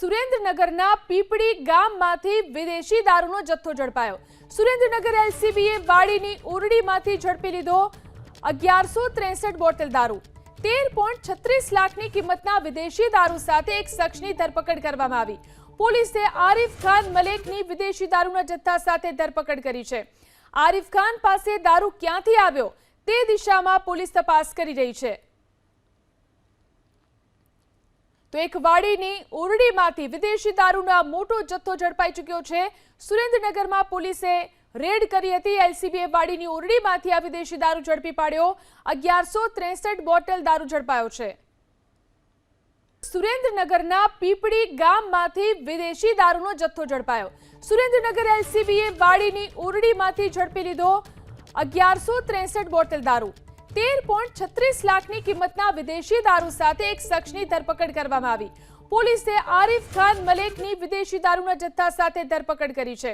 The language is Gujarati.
સુરેન્દ્રનગરના પીપળી ગામમાંથી વિદેશી દારૂનો જથ્થો ઝડપાયો. સુરેન્દ્રનગર એલસીબીએ વાડીની ઉરડીમાંથી ઝડપી લીધો અગિયારસો ત્રેસઠ બોટલ દારૂ. તેર પોઈન્ટ છત્રીસ લાખની કિંમતના વિદેશી દારૂ સાથે એક શખ્સની ધરપકડ કરવામાં આવી. પોલીસે આરિફ ખાન મલેકની વિદેશી દારૂના જથ્થા સાથે ધરપકડ કરી છે. આરિફ ખાન પાસે દારૂ ક્યાંથી આવ્યો તે દિશામાં પોલીસ તપાસ કરી રહી છે. તો એક વાડીની ઓરડીમાંથી વિદેશી દારૂનો મોટો જથ્થો ઝડપાઈ ચૂક્યો છે. સુરેન્દ્રનગરમાં પોલીસે રેડ કરી હતી. એલસીબીએ વાડીની ઓરડીમાંથી આ વિદેશી દારૂ ઝડપી પાડ્યો. અગિયારસો ત્રેસઠ બોટલ દારૂ ઝડપાયો છે. સુરેન્દ્રનગરના પીપળી ગામમાંથી વિદેશી દારૂનો જથ્થો ઝડપાયો. સુરેન્દ્રનગર એલસીબીએ વાડીની ઓરડીમાંથી ઝડપી લીધો અગિયારસો ત્રેસઠ બોટલ દારૂ. તેર પોઈન્ટ છત્રીસ લાખની કિંમતના વિદેશી દારૂ સાથે એક શખ્સની ધરપકડ કરવામાં આવી. પોલીસે આરિફ ખાન મલેકની વિદેશી દારૂના જથ્થા સાથે ધરપકડ કરી છે.